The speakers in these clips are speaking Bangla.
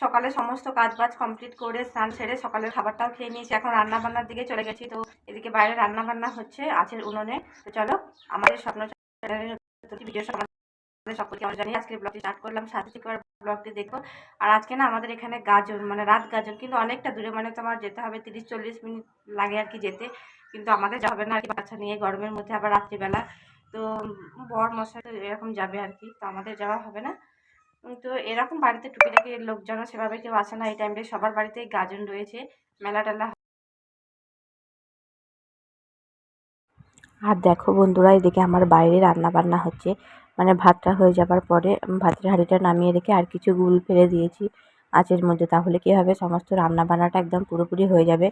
সকালে সমস্ত কাজ বাজ কমপ্লিট করে স্নান সেরে সকালের খাবারটাও খেয়ে নিয়েছি। এখন রান্না বান্নার দিকে চলে গেছি, তো এদিকে বাইরে রান্না বান্না হচ্ছে আছে উনুনে। তো চলো, আমাদের স্বপ্ন ভিডিও সকলকে আমরা জানি। আজকে ব্লগটি স্টার্ট করলাম, সাথে থেকে ব্লগটি দেখো। আর আজকে না আমাদের এখানে গাজন মানে রাত গাজন, কিন্তু অনেকটা দূরে মানে তোমার যেতে হবে তিরিশ চল্লিশ মিনিট লাগে আর কি যেতে। কিন্তু আমাদের যাবে না আর কি, বাচ্চা নিয়ে গরমের মধ্যে আবার রাত্রিবেলা। তো বর মশাই এরকম যাবে আর কি, তো আমাদের যাওয়া হবে না। তো এরকম বাড়িতে টুকিটাকি লোকজন সেভাবে কেউ আসে না, এই টাইমটা সবার বাড়িতেই গাজন রয়েছে, মেলা টেলা আর দেখো বন্ধুরা, এদিকে আমার বাইরে রান্না বান্না হচ্ছে মানে ভাতটা হয়ে যাবার পরে ভাতের হাঁড়িটা নামিয়ে রেখে আর কিছু গুল ফেলে দিয়েছি আঁচের মধ্যে, তাহলে কী হবে? সমস্ত রান্না বান্নাটা একদম পুরোপুরি হয়ে যাবে।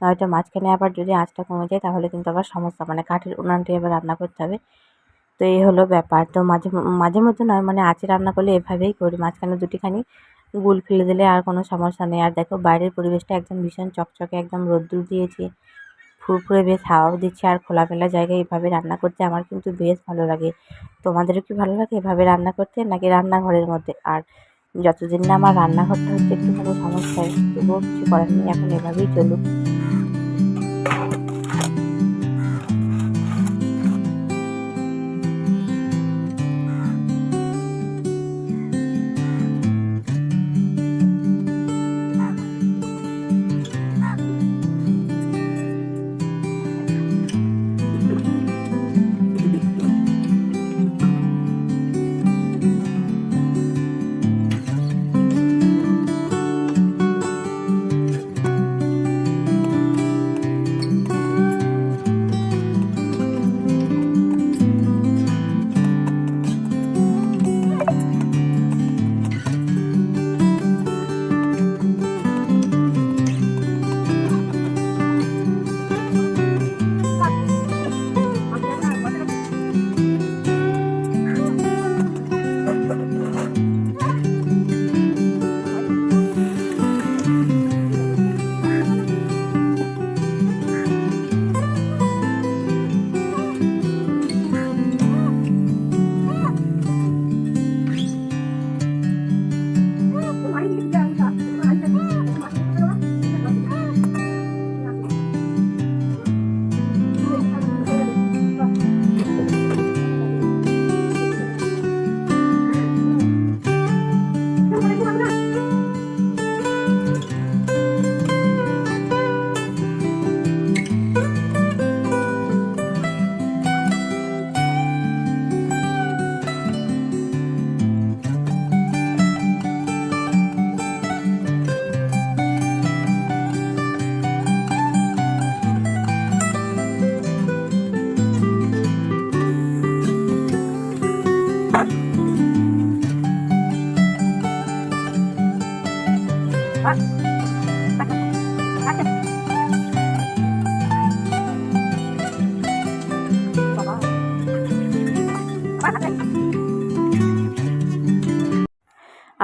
নয়তো মাঝখানে আবার যদি আঁচটা কমে যায়, তাহলে কিন্তু আবার সমস্যা মানে কাঠের উনানটাই আবার রান্না করতে হবে। তো এই হলো ব্যাপার। তো মাঝে মাঝে মধ্যে নয় মানে আঁচে রান্না করলে এভাবেই করি। মাঝখানে দুটিখানি গুল ফেলে দিলে আর কোনো সমস্যা নেই। আর দেখো বাইরের পরিবেশটা একদম ভীষণ চকচকে, একদম রোদ্দুর দিয়েছে। ফুরফুরে বেশ হাওয়াও দিচ্ছে আর খোলামেলা জায়গায় এভাবে রান্না করতে আমার কিন্তু বেশ ভালো লাগে। তোমাদেরও কি ভালো লাগে এভাবে রান্না করতে নাকি রান্নাঘরের মধ্যে? আর যতদিন না আমার রান্নাঘরটা হচ্ছে একটুখানি সমস্যায়, তবুও কিছু করার নেই, এখন এভাবেই চলুক।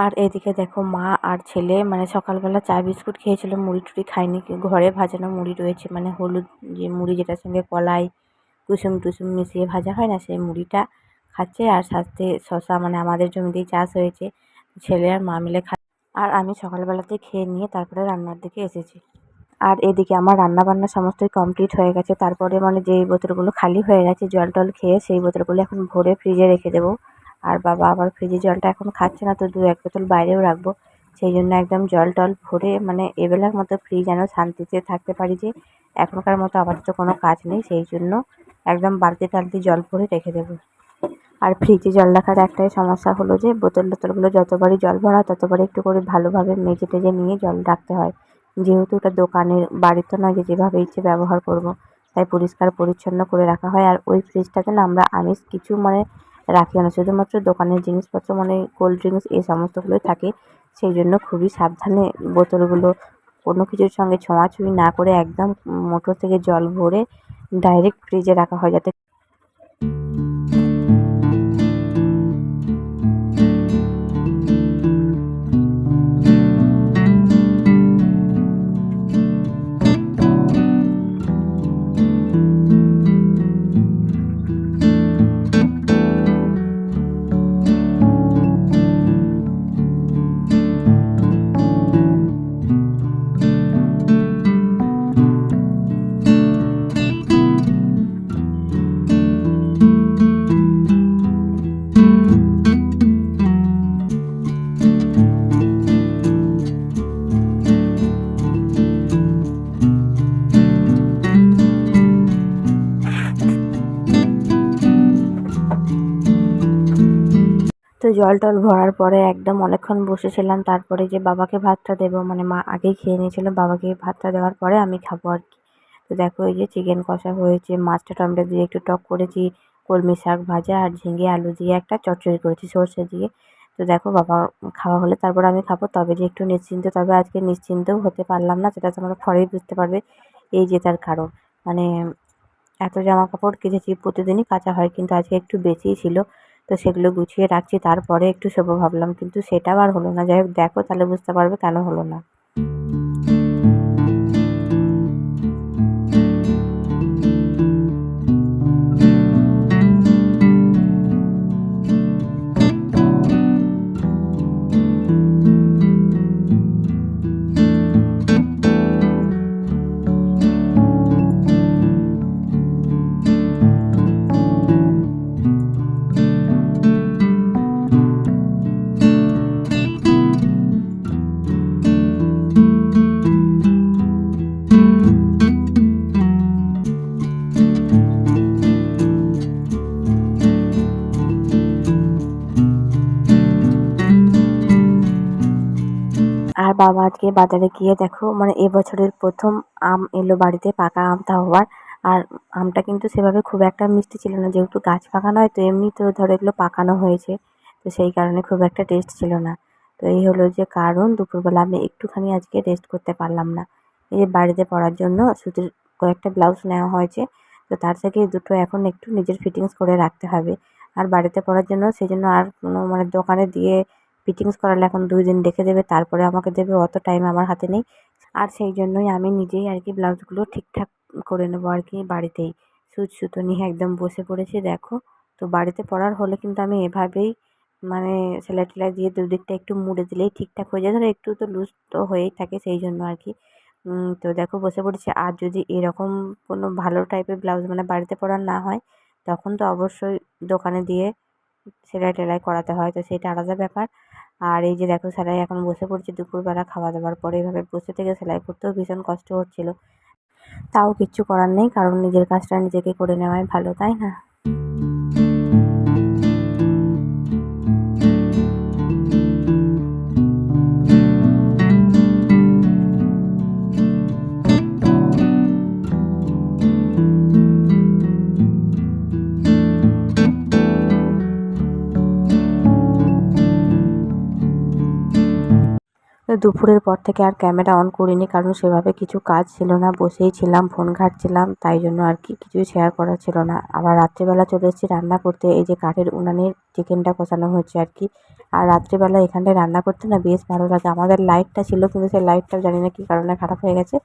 আর এদিকে দেখো মা আর ছেলে মানে সকালবেলা চা বিস্কুট খেয়েছিল, মুড়ি টুড়ি খায়নি, ঘরে ভাজানো মুড়ি রয়েছে মানে হলুদ যে মুড়ি যেটার সঙ্গে কলাই, কুসুম টুসুম মিশিয়ে ভাজা হয় না, সেই মুড়িটা খাচ্ছে আর সাথে শশা মানে আমাদের জমিতেই চাষ হয়েছে, ছেলে আর মা মিলে খা আর আমি সকালবেলাতে খেয়ে নিয়ে তারপরে রান্নার দিকে এসেছি। আর এদিকে আমার রান্না বান্না সমস্তই কমপ্লিট হয়ে গেছে, তারপরে মানে যেই বোতলগুলো খালি হয়ে গেছে, জল টল খেয়ে সেই বোতলগুলো এখন ভরে ফ্রিজে রেখে দেবো। আর বাবা আবার ফ্রিজে জলটা এখন খাচ্ছে না, তো দু এক বোতল বাইরেও রাখব। সেই জন্য একদম জল টল ভরে মানে এবেলার মতো ফ্রি যেন শান্তিতে থাকতে পারি যে, এখনকার মতো আপাতত কোনো কাজ নেই, সেই জন্য একদম বালতি টালতি জল ভরে রেখে দেবো। আর ফ্রিজে জল রাখার একটাই সমস্যা হলো যে, বোতল টোতলগুলো যতবারই জল ভরা, ততবারই একটু করে ভালোভাবে মেজে টেজে নিয়ে জল রাখতে হয়। যেহেতু ওটা দোকানের বাড়িতে নয় যে যেভাবে ইচ্ছে ব্যবহার করব, তাই পরিষ্কার পরিচ্ছন্ন করে রাখা হয়। আর ওই ফ্রিজটাতে না আমরা আমিষ কিছু মানে রাখি না শুধুমাত্র দোকানের জিনিসপত্র মানে কোল্ড ড্রিঙ্কস এই সমস্তগুলোই থাকে। সেই জন্য খুবই সাবধানে বোতলগুলো কোনো কিছুর সঙ্গে ছোঁয়াছুঁয়ি না করে একদম মোটর থেকে জল ভরে ডাইরেক্ট ফ্রিজে রাখা হয় যাতে জল টল ভরার পরে একদম অনেকক্ষণ বসেছিলাম, তারপরে যে বাবাকে ভাতটা দেবো মানে মা আগেই খেয়ে নিয়েছিল, বাবাকে ভাতটা দেওয়ার পরে আমি খাব আর কি। তো দেখো এই যে চিকেন কষা হয়েছে, মাছটা টমেটো দিয়ে একটু টক করেছি, কলমি শাক ভাজা আর ঝিঙে আলু দিয়ে একটা চচ্চড়ি করেছি সর্ষে দিয়ে। তো দেখো বাবা খাওয়া হলে তারপর আমি খাব, তবে যে একটু নিশ্চিন্ত, তবে আজকে নিশ্চিন্তও হতে পারলাম না, সেটা তোমরা পরেই বুঝতে পারবে, এই যে তার কারণ। মানে এত জামা কাপড় কেচেছি, প্রতিদিনই কাচা হয়, কিন্তু আজকে একটু বেশিই ছিল। তো সেগুলো গুছিয়ে রাখছি, তারপরে একটু শোবো ভাবলাম, কিন্তু সেটাও আর হলো না। যাই হোক, দেখো, তাহলে বুঝতে পারবে কেন হলো না। বাবা আজকে বাজারে গিয়ে দেখো মানে এবছরের প্রথম আম এলো বাড়িতে, পাকা আম তাও আবার আর আমটা কিন্তু সেভাবে খুব একটা মিষ্টি ছিল না, যেহেতু গাছ পাকানো হয় তো এমনি তো ধরো এগুলো পাকানো হয়েছে। তো সেই কারণে খুব একটা টেস্ট ছিল না। তো এই হলো যে কারণ, দুপুরবেলা আমি একটুখানি আজকে রেস্ট করতে পারলাম না। এই যে বাড়িতে পরার জন্য সুতির কয়েকটা ব্লাউজ নেওয়া হয়েছে, তো তার থেকে দুটো এখন একটু নিজের ফিটিংস করে রাখতে হবে। আর বাড়িতে পরার জন্য সেই জন্য আর কোনো মানে দোকানে দিয়ে ফিটিংস করালে এখন দুই দিন রেখে দেবে, তারপরে আমাকে দেবে, অত টাইম আমার হাতে নেই। আর সেই জন্যই আমি নিজেই আর কি ব্লাউজগুলো ঠিকঠাক করে নেব আর কি বাড়িতেই। সুচ সুতো নিয়ে একদম বসে পড়েছি, দেখো। তো বাড়িতে পরার হলে কিন্তু আমি এভাবেই মানে সেলাই টেলাই দিয়ে দুদিকটা একটু মুড়ে দিলেই ঠিকঠাক হয়ে যায়। ধরো একটু তো লুজ তো হয়েই থাকে সেই জন্য আর কি। তো দেখো বসে পড়েছি। আর যদি এরকম কোনো ভালো টাইপের ব্লাউজ মানে বাড়িতে পরার না হয়, তখন তো অবশ্যই দোকানে দিয়ে সেলাই টেলাই করাতে হয়। তো সেটা আলাদা ব্যাপার। আর এই যে দেখো সেলাই এখন বসে পড়ছে দুপুরবেলা খাওয়া দাওয়ার পরে। এভাবে বসে থেকে সেলাই করতেও ভীষণ কষ্ট হচ্ছিল। তাও কিচ্ছু করার নেই, কারণ নিজের কাজটা নিজেকে করে নেওয়াই ভালো, তাই না? দুপুরের পর থেকে আর ক্যামেরা অন করিনি, কারণ সেভাবে কিছু কাজ ছিল না। বসেই ছিলাম, ফোন ঘাঁটছিলাম, তাই জন্য আর কি কিছুই শেয়ার করার ছিল না। আবার রাত্রিবেলা চলে এসেছি রান্না করতে, এই যে কাঠের উনানের চিকেনটা কষানো হচ্ছে আর কি। আর রাত্রিবেলা এখানটায় রান্না করতে না বেশ ভালো লাগে। আমাদের লাইটটা ছিল, কিন্তু সেই লাইটটাও জানি না কী কারণে খারাপ হয়ে গেছে।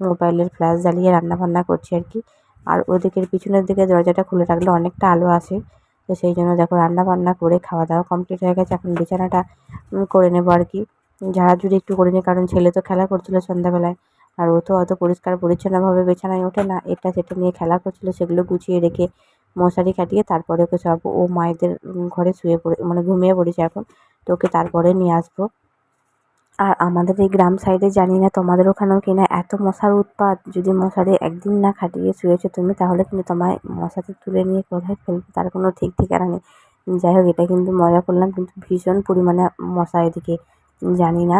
মোবাইলের ফ্ল্যাশ জ্বালিয়ে রান্না বান্না করছি আর কি। আর ওদিকের পিছনের দিকে দরজাটা খুলে রাখলে অনেকটা আলো আসে। তো সেই জন্য দেখো রান্না বান্না করে খাওয়া দাওয়া কমপ্লিট হয়ে গেছে। এখন বিছানাটা করে নেব আর কি। ঝাড়াঝুড়ি একটু করে নিই কারণ ছেলে তো খেলা করছিল সন্ধ্যাবেলায়। আর ও তো অত পরিষ্কার পরিচ্ছন্নভাবে বিছানায় ওঠে না, এটা সেটা নিয়ে খেলা করছিল, সেগুলো গুছিয়ে রেখে মশারি কাটিয়ে তারপরে ওকে সব ও মায়েদের ঘরে শুয়ে পড়ে মানে ঘুমিয়ে পড়েছে এখন, তো ওকে তারপরে নিয়ে আসব। আর আমাদের এই গ্রাম সাইডে জানি না তোমাদের ওখানেও কিনা এত মশার উৎপাত, যদি মশারি একদিন না খাটিয়ে শুয়েছো তুমি, তাহলে কিন্তু তোমায় মশাতে তুলে নিয়ে কোথায় ফেলবে, তার কোনো ঠিক ঠিকানা নেই। যাই হোক, এটা কিন্তু মজা করলাম, কিন্তু ভীষণ পরিমাণে মশা এদিকে জানি না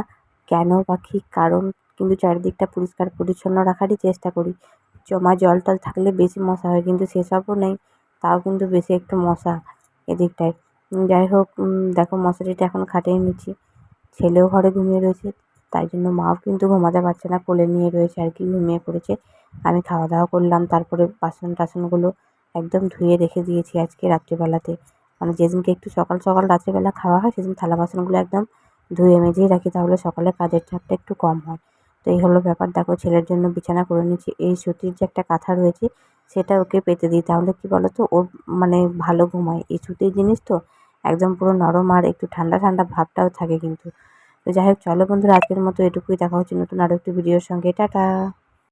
কেন বা কী কারণ, কিন্তু চারিদিকটা পরিষ্কার পরিচ্ছন্ন রাখারই চেষ্টা করি। জমা জল টল থাকলে বেশি মশা হয়, কিন্তু সেসবও নেই, তাও কিন্তু বেশি একটু মশা এদিকটায়। যাই হোক দেখো মশারিটা এখন খাটিয়ে নিচ্ছি, ছেলেও ঘরে ঘুমিয়ে রয়েছে, তাই জন্য মাও কিন্তু ঘুমাতে পারছে না, কোলে নিয়ে রয়েছে আর কি, ঘুমিয়ে পড়েছে। আমি খাওয়া দাওয়া করলাম, তারপরে বাসন টাসনগুলো একদম ধুয়ে রেখে দিয়েছি আজকে রাত্রিবেলাতে। মানে যেদিনকে একটু সকাল সকাল রাত্রিবেলা খাওয়া হয়, সেদিন থালা বাসনগুলো একদম ধুয়ে মেজেই রাখি, তাহলে সকালে কাজের চাপটা একটু কম হয়। তো এই হলো ব্যাপার। দেখো, ছেলের জন্য বিছানা করে নিয়েছি। এই সুতির যে একটা কাঁথা রয়েছে, সেটা ওকে পেতে দিই। তাহলে কি বলো তো ওর মানে ভালো ঘুমায়। এই সুতির জিনিস তো একদম পুরো নরম আর একটু ঠান্ডা ঠান্ডা ভাবটাও থাকে কিন্তু। তো যাই হোক, চলো বন্ধুরা, আজকের মতো এটুকুই। দেখা হচ্ছে নতুন আরও একটু ভিডিওর সঙ্গে। টাটা!